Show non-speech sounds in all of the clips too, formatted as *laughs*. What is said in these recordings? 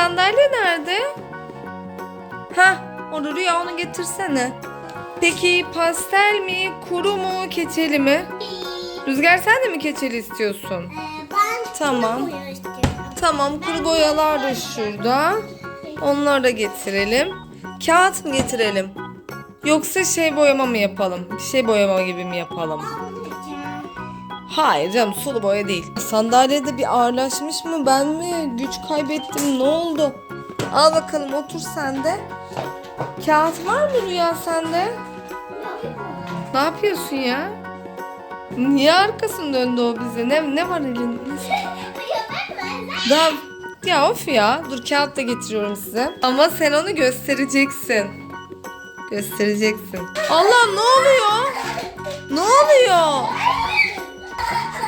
sandalye nerede? Ha, onu Rüya onu getirsene. Peki pastel mi, kuru mu, keçeli mi? Rüzgar sen de mi keçeli istiyorsun? Ee, ben Tamam. Tamam kuru boyalar da şurada. Onları da getirelim. Kağıt mı getirelim? Yoksa şey boyama mı yapalım? Şey boyama gibi mi yapalım? Hayır canım sulu boya değil. Sandalyede bir ağırlaşmış mı ben mi? Güç kaybettim ne oldu? Al bakalım otur sen de. Kağıt var mı Rüya sende? Ne yapıyorsun ya? Niye arkasını döndü o bize? Ne, ne var elinde? *laughs* Daha ya of ya. Dur kağıt da getiriyorum size. Ama sen onu göstereceksin. Göstereceksin. Allah ne oluyor? Ne oluyor?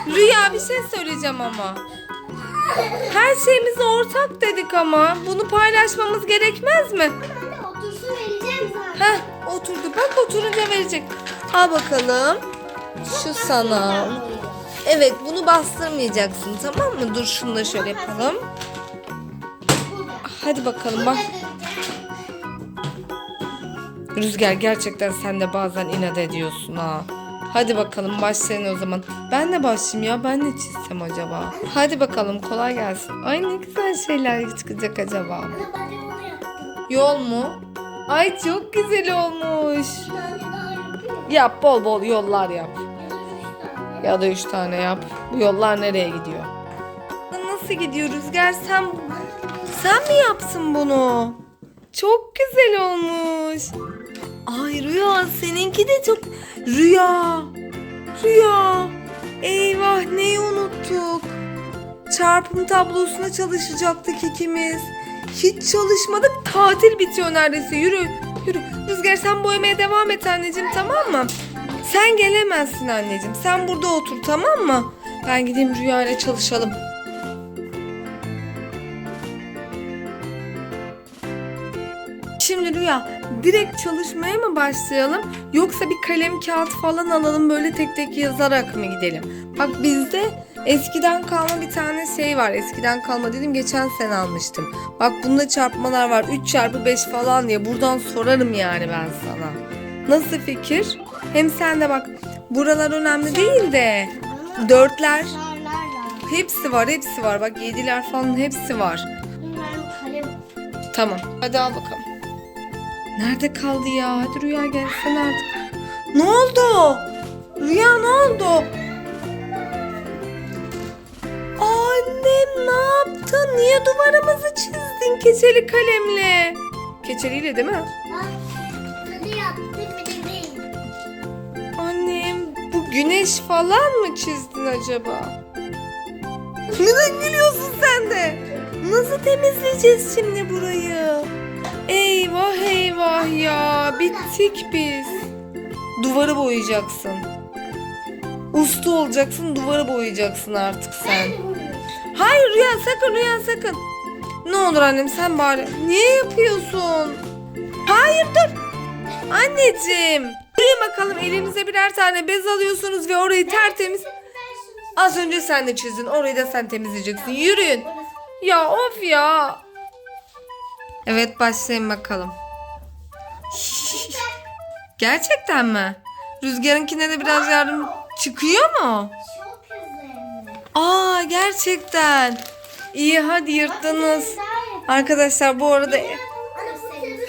Rüya bir şey söyleyeceğim ama. Her şeyimiz ortak dedik ama. Bunu paylaşmamız gerekmez mi? Anne otursun vereceğim zaten. Heh oturdu. Bak oturunca verecek. Al bakalım. Şu sana. Evet bunu bastırmayacaksın tamam mı? Dur şunu da şöyle yapalım. Hadi bakalım bak. Rüzgar gerçekten sen de bazen inat ediyorsun ha. Hadi bakalım başlayın o zaman. Ben de başlayayım ya. Ben ne çizsem acaba? Hadi bakalım kolay gelsin. Ay ne güzel şeyler çıkacak acaba. Yol mu? Ay çok güzel olmuş. Yap bol bol yollar yap. Ya da üç tane yap. Bu yollar nereye gidiyor? Nasıl gidiyor Rüzgar? Sen sen mi yapsın bunu? Çok güzel olmuş. Ay Rüya seninki de çok... Rüya. Rüya. Eyvah neyi unuttuk? Çarpım tablosuna çalışacaktık ikimiz. Hiç çalışmadık. Tatil bitiyor neredeyse. Yürü. Yürü. Rüzgar sen boyamaya devam et anneciğim tamam mı? Sen gelemezsin anneciğim. Sen burada otur tamam mı? Ben gideyim Rüya çalışalım. Şimdi Rüya direkt çalışmaya mı başlayalım yoksa bir kalem kağıt falan alalım böyle tek tek yazarak mı gidelim? Bak bizde eskiden kalma bir tane şey var. Eskiden kalma dedim geçen sene almıştım. Bak bunda çarpmalar var 3 çarpı 5 falan diye buradan sorarım yani ben sana. Nasıl fikir? Hem sen de bak buralar önemli değil de dörtler hepsi var hepsi var bak yediler falan hepsi var. Tamam. Hadi al bakalım. Nerede kaldı ya? Hadi Rüya gelsene artık. Ne oldu? Rüya ne oldu? Annem ne yaptın? Niye duvarımızı çizdin keçeli kalemle? Keçeliyle değil mi? Annem bu güneş falan mı çizdin acaba? Neden gülüyorsun sen de? Nasıl temizleyeceğiz şimdi burayı? Eyvah eyvah ya bittik biz. Duvarı boyayacaksın. Usta olacaksın duvarı boyayacaksın artık sen. Hayır Rüya sakın Rüya sakın. Ne olur annem sen bari. Niye yapıyorsun? Hayır dur. Anneciğim. Yürüyün bakalım elinize birer tane bez alıyorsunuz ve orayı tertemiz. Az önce sen de çizdin. Orayı da sen temizleyeceksin. Yürüyün. Ya of ya. Evet başlayın bakalım. Gerçekten mi? Rüzgarınkine de biraz yardım çıkıyor mu? Çok. Aa gerçekten. İyi hadi yırttınız. Arkadaşlar bu arada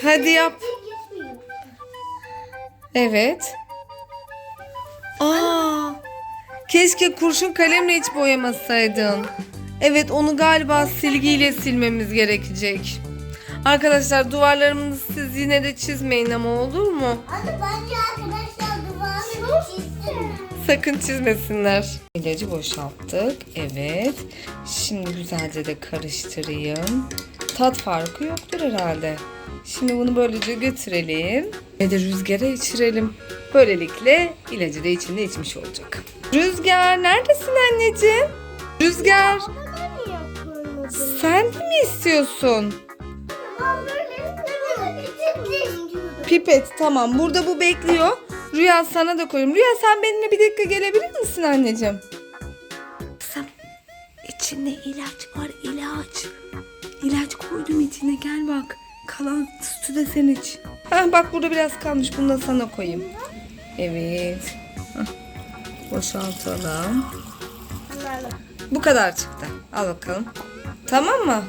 hadi yap. Evet. Aa. Keşke kurşun kalemle hiç boyamasaydın. Evet onu galiba silgiyle silmemiz gerekecek. Arkadaşlar duvarlarımızı siz yine de çizmeyin ama olur mu? Anne bence arkadaşlar duvarını çizsin. Sakın çizmesinler. İlacı boşalttık. Evet. Şimdi güzelce de karıştırayım. Tat farkı yoktur herhalde. Şimdi bunu böylece götürelim ve de rüzgara içirelim. Böylelikle ilacı da içinde içmiş olacak. Rüzgar neredesin anneciğim? Rüzgar sen mi istiyorsun? Pipet tamam burada bu bekliyor. Rüya sana da koyayım. Rüya sen benimle bir dakika gelebilir misin anneciğim? Kızım içinde ilaç var ilaç. ilaç koydum içine gel bak. Kalan sütü de sen iç. Ha bak burada biraz kalmış bunu da sana koyayım. Evet. Hah. Boşaltalım. Bu kadar çıktı. Al bakalım. Tamam mı?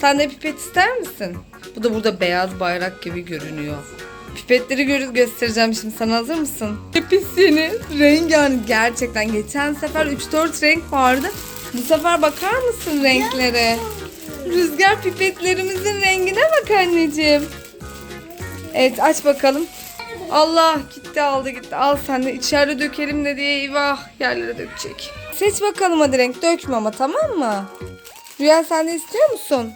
Sen de pipet ister misin? Bu da burada beyaz bayrak gibi görünüyor. Pipetleri gö- göstereceğim şimdi. Sana hazır mısın? Pipet seni. Rengarenk gerçekten. Geçen sefer 3-4 renk vardı. Bu sefer bakar mısın renklere? Rüzgar pipetlerimizin rengine bak anneciğim. Evet aç bakalım. Allah gitti aldı gitti. Al sen de içeride dökelim de diye eyvah yerlere dökecek. Seç bakalım hadi renk dökme ama tamam mı? Rüya sen de istiyor musun?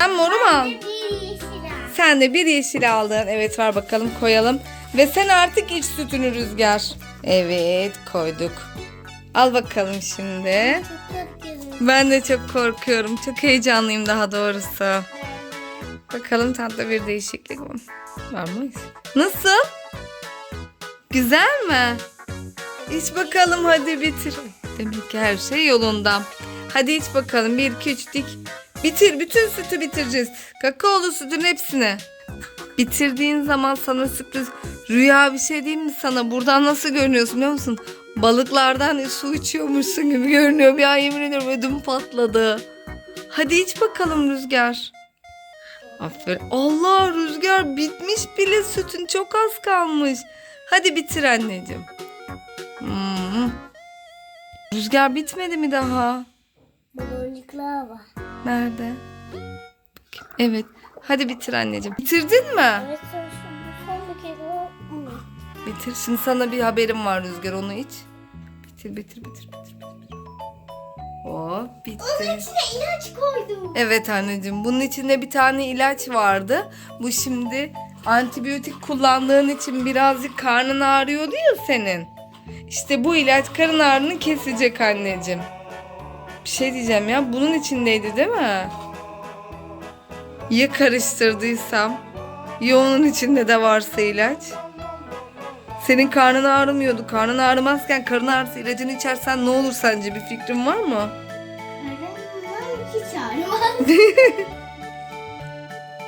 Ben moru mu al? Bir yeşil ağaç. Sen de bir yeşil aldın. Evet ver bakalım koyalım. Ve sen artık iç sütünü Rüzgar. Evet koyduk. Al bakalım şimdi. Ben de çok korkuyorum. Çok heyecanlıyım daha doğrusu. Bakalım tatlı bir değişiklik var. Var mı? Nasıl? Güzel mi? İç bakalım hadi bitir. Demek ki her şey yolunda. Hadi iç bakalım. Bir, iki, üç, dik. Bitir. Bütün sütü bitireceğiz. Kakaolu sütün hepsini. Bitirdiğin zaman sana sürpriz. Rüya bir şey diyeyim mi sana? Buradan nasıl görünüyorsun biliyor musun? Balıklardan su içiyormuşsun gibi görünüyor. Bir an yemin ediyorum ödüm patladı. Hadi iç bakalım Rüzgar. Aferin. Allah Rüzgar bitmiş bile sütün çok az kalmış. Hadi bitir anneciğim. Hmm. Rüzgar bitmedi mi daha? Baloncuklar var. Nerede? Evet. Hadi bitir anneciğim. Bitirdin mi? Evet son, bir kere. Bitir. Şimdi sana bir haberim var Rüzgar. Onu iç. Bitir, bitir, bitir, bitir. bitir. Hop, bitti. İçine ilaç koydum. Evet anneciğim. Bunun içinde bir tane ilaç vardı. Bu şimdi antibiyotik kullandığın için birazcık karnın ağrıyordu ya senin. İşte bu ilaç karın ağrını kesecek anneciğim. Bir şey diyeceğim ya. Bunun içindeydi değil mi? Ya karıştırdıysam? Ya onun içinde de varsa ilaç? Senin karnın ağrımıyordu. Karnın ağrımazken karın ağrısı ilacını içersen ne olur sence? Bir fikrin var mı? Bundan hiç ağrımaz. *laughs*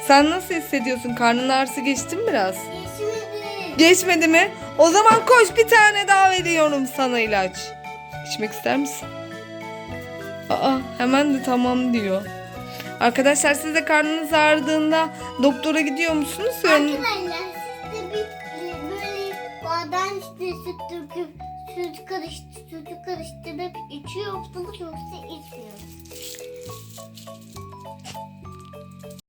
Sen nasıl hissediyorsun? Karnın ağrısı geçti mi biraz? Geçmedi. Geçmedi mi? O zaman koş bir tane daha veriyorum sana ilaç. İçmek ister misin? Aa hemen de tamam diyor. Arkadaşlar siz de karnınız ağrıdığında doktora gidiyor musunuz? Arkadaşlar siz de bir böyle bardan işte süt döküp süt karıştı, sütü karıştırıp içiyor musunuz yoksa içmiyor?